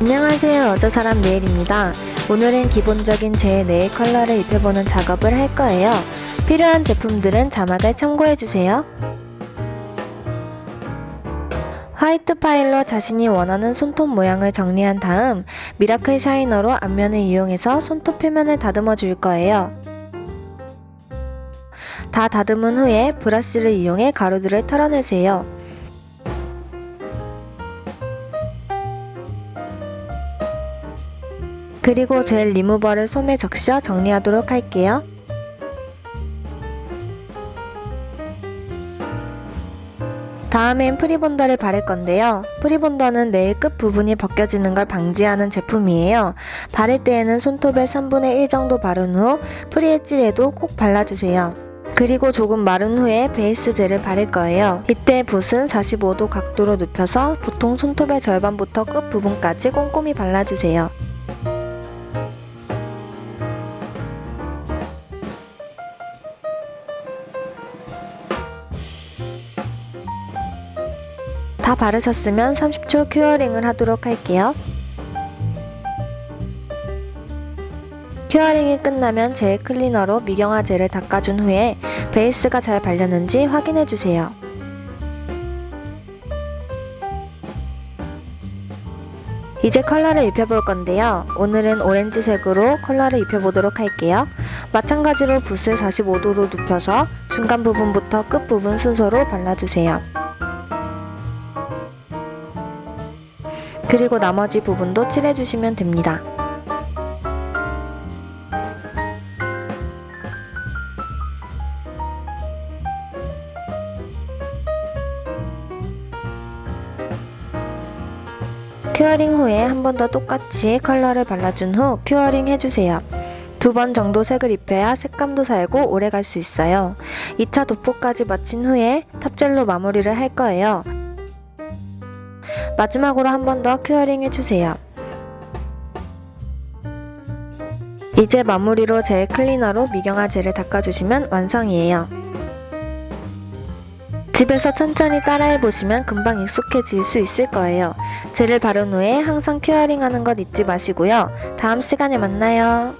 안녕하세요. 여자사람 네일입니다. 오늘은 기본적인 제 네일 컬러를 입혀보는 작업을 할 거예요. 필요한 제품들은 자막을 참고해주세요. 화이트 파일로 자신이 원하는 손톱 모양을 정리한 다음 미라클 샤이너로 앞면을 이용해서 손톱 표면을 다듬어 줄 거예요. 다 다듬은 후에 브러쉬를 이용해 가루들을 털어내세요 그리고 젤 리무버를 솜에 적셔 정리하도록 할게요. 다음엔 프리본더를 바를 건데요. 프리본더는 네일 끝 부분이 벗겨지는 걸 방지하는 제품이에요. 바를 때에는 손톱의 3분의 1 정도 바른 후 프리엣지에도 콕 발라주세요. 그리고 조금 마른 후에 베이스 젤을 바를 거예요. 이때 붓은 45도 각도로 눕혀서 보통 손톱의 절반부터 끝 부분까지 꼼꼼히 발라주세요. 다 바르셨으면 30초 큐어링을 하도록 할게요. 큐어링이 끝나면 젤 클리너로 미경화 젤을 닦아준 후에 베이스가 잘 발렸는지 확인해주세요. 이제 컬러를 입혀볼 건데요. 오늘은 오렌지색으로 컬러를 입혀보도록 할게요. 마찬가지로 붓을 45도로 눕혀서 중간 부분부터 끝 부분 순서로 발라주세요. 그리고 나머지 부분도 칠해주시면 됩니다. 큐어링 후에 한 번 더 똑같이 컬러를 발라준 후 큐어링 해주세요. 두 번 정도 색을 입혀야 색감도 살고 오래 갈 수 있어요. 2차 도포까지 마친 후에 탑젤로 마무리를 할 거예요. 마지막으로 한 번 더 큐어링 해주세요. 이제 마무리로 젤 클리너로 미경화 젤을 닦아주시면 완성이에요. 집에서 천천히 따라해보시면 금방 익숙해질 수 있을 거예요. 젤을 바른 후에 항상 큐어링 하는 것 잊지 마시고요. 다음 시간에 만나요.